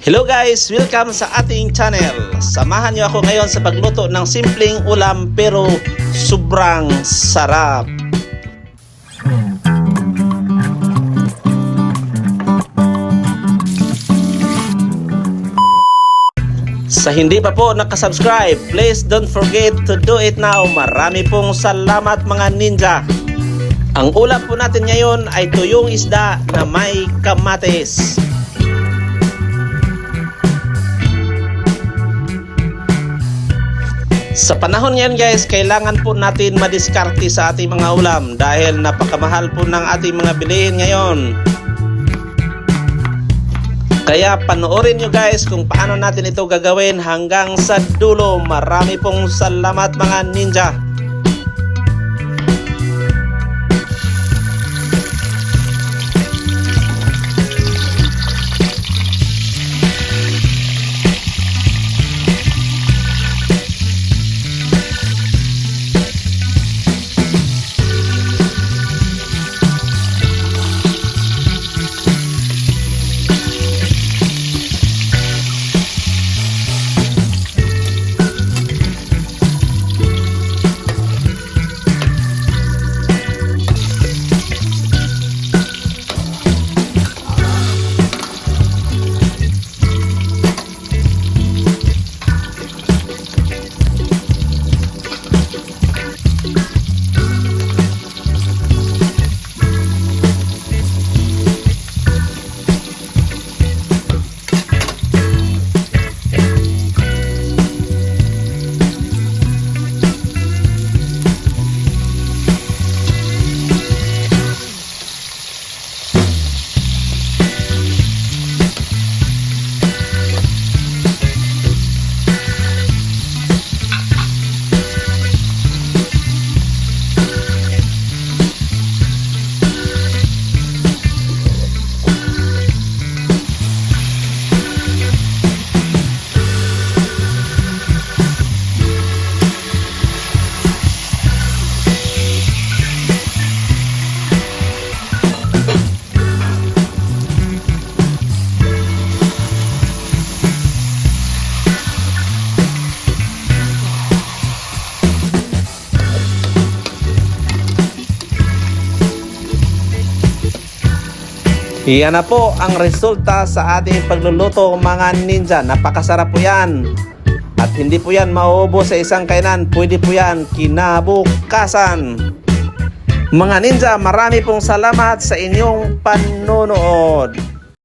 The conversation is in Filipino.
Hello guys! Welcome sa ating channel. Samahan niyo ako ngayon sa pagluto ng simpleng ulam pero sobrang sarap. Sa hindi pa po nakasubscribe, please don't forget to do it now. Marami pong salamat mga ninja. Ang ulam po natin ngayon ay tuyong isda na may kamatis. Sa panahon ngayon guys, kailangan po natin madiskarte sa ating mga ulam dahil napakamahal po ng ating mga bilihin ngayon. Kaya panoorin nyo guys kung paano natin ito gagawin hanggang sa dulo. Marami pong salamat mga ninja. Yan na po ang resulta sa ating pagluluto mga ninja. Napakasarap po yan. At hindi po yan mauubos sa isang kainan. Pwede po yan kinabukasan. Mga ninja, marami pong salamat sa inyong panunood.